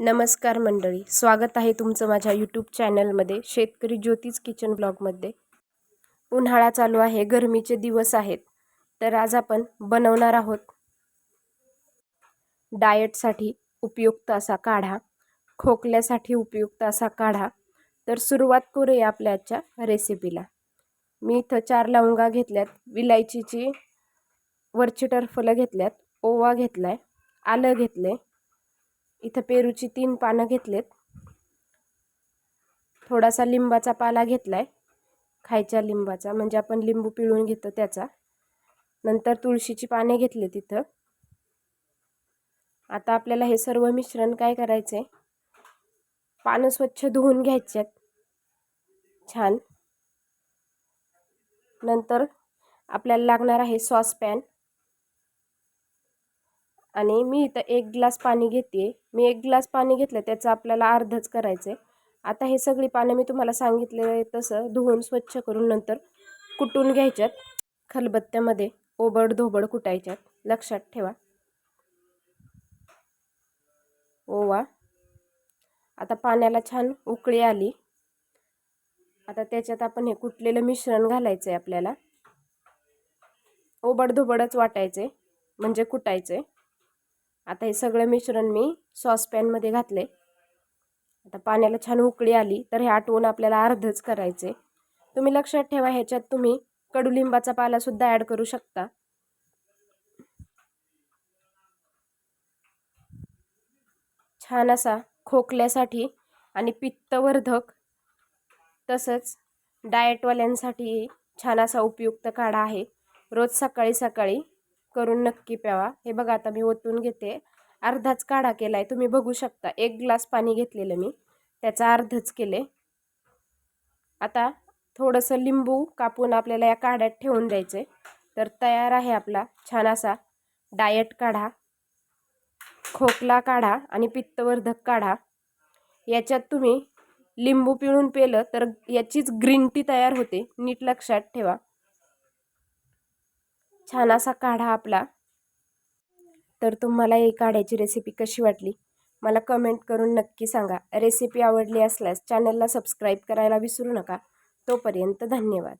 नमस्कार मंडळी स्वागत आहे तुमचं माझ्या यूट्यूब चॅनलमध्ये शेतकरी ज्योतिष किचन ब्लॉगमध्ये. उन्हाळा चालू आहे गरमीचे दिवस आहेत तर आज आपण बनवणार आहोत. डाएटसाठी उपयुक्त असा काढा खोकल्यासाठी उपयुक्त असा काढा तर सुरुवात करूया आपल्या आजच्या रेसिपीला मी इथं चार लवंगा घेतल्यात विलायचीची वरची टरफलं घेतल्यात ओवा घेतला आहे आलं घेतलं आहे इथं पेरूची तीन पानं घेतलेत. थोडासा लिंबाचा पाला घेतला आहे खायच्या लिंबाचा म्हणजे आपण लिंबू पिळून घेतो त्याचा. नंतर तुळशीची पाने घेतले तिथं आता आपल्याला हे सर्व मिश्रण काय करायचं आहे पानं स्वच्छ धुवून घ्यायच्यात. छान. नंतर आपल्याला लागणार आहे सॉस पॅन आणि मी इथं एक ग्लास पाणी घेते. मी एक ग्लास पाणी घेतलं त्याचं आपल्याला अर्धच करायचं आहे आता हे सगळी पानं मी तुम्हाला सांगितले तसं धुवून स्वच्छ करून नंतर कुटून घ्यायच्यात. खलबत्त्यामध्ये ओबड धोबड कुटायच्यात. लक्षात ठेवा. ओवा. आता पाण्याला छान उकळी आली. आता त्याच्यात आपण हे कुटलेलं मिश्रण घालायचं आहे आपल्याला. ओबड धोबडच वाटायचं आहे म्हणजे कुटायचं आहे आता हे सगळं मिश्रण मी सॉसपॅनमध्ये घातले. आता पाण्याला छान उकळी आली तर हे आटवून आपल्याला अर्धच करायचे तुम्ही लक्षात ठेवा ह्याच्यात तुम्ही कडुलिंबाचा पालासुद्धा ॲड करू शकता. छान असा खोकल्यासाठी आणि पित्तवर्धक तसंच डाएटवाल्यांसाठी छान असा उपयुक्त काढा आहे. रोज सकाळी सकाळी करून नक्की प्यावा. हे बघा आता मी ओतून घेते. अर्धाच काढा केला आहे तुम्ही बघू शकता. एक ग्लास पाणी घेतलेलं मी. त्याचा अर्धच केले. आता थोडंसं लिंबू कापून आपल्याला या काढ्यात ठेवून द्यायचं तर तयार आहे आपला. छान असा डाएट काढा. खोकला काढा आणि पित्तवर्धक काढा. याच्यात तुम्ही लिंबू पिळून पेलं तर याचीच ग्रीन टी तयार होते. नीट लक्षात ठेवा. छान असा काढा आपला. तर तुम्हाला ही काढ्याची रेसिपी कशी वाटली? मला कमेंट करून नक्की सांगा. रेसिपी आवडली असल्यास चॅनलला सबस्क्राईब करायला विसरू नका. तोपर्यंत धन्यवाद.